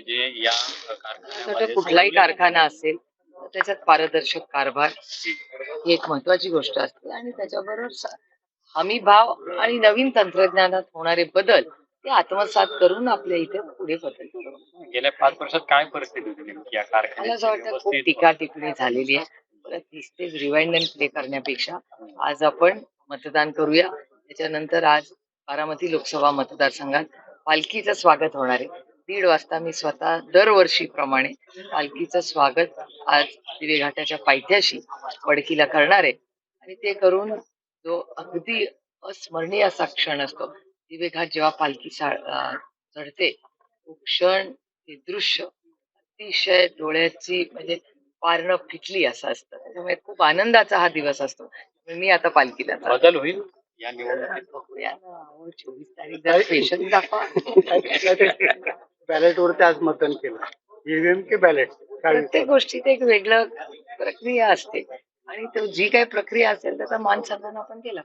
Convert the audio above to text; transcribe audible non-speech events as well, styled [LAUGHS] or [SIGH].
की जे या कारखान्यामध्ये कुठलाही कारखाना असेल तर त्याच्यात पारदर्शक कारभार ही एक महत्वाची गोष्ट असते. आणि त्याच्याबरोबर हमी भाव आणि नवीन तंत्रज्ञानात होणारे बदल ते आत्मसात करून आपल्या इथे पुढे बदल. गेल्या पाच वर्षात काय परिस्थिती होती नेमकी या मला असं वाटतं खूप टीका टिप्पणी झालेली आहे. परत तीच तेच रिवाइंड अँड प्ले करण्यापेक्षा. आज आपण मतदान करूया. त्याच्यानंतर आज बारामती लोकसभा मतदारसंघात पालखीचं स्वागत होणार आहे. दीड वाजता मी स्वतः दरवर्षीप्रमाणे पालखीचं स्वागत आज दिवे घाटाच्या पायथ्याशी वडकीला करणार आहे. आणि ते करून जो अगदी अस्मरणीय असा क्षण असतो दिवे घाट जेव्हा पालखी चढते तो क्षण ते दृश्य अतिशय डोळ्याची म्हणजे पारणं फिटली असं असतं. त्याच्यामुळे खूप आनंदाचा हा दिवस असतो. मी आता पालखीला. बदल होईल? या निवडणुकीत बघूया ना, अहो, चोवीस तारीख पेशन्स दाखवा. [LAUGHS] बॅलेट वरती आज मतदान केलं. ईव्हीएम की बॅलेट प्रत्येक गोष्टीत एक वेगळं प्रक्रिया असते. आणि तो जी काही प्रक्रिया असेल त्याचा मान सन्मान आपण केला.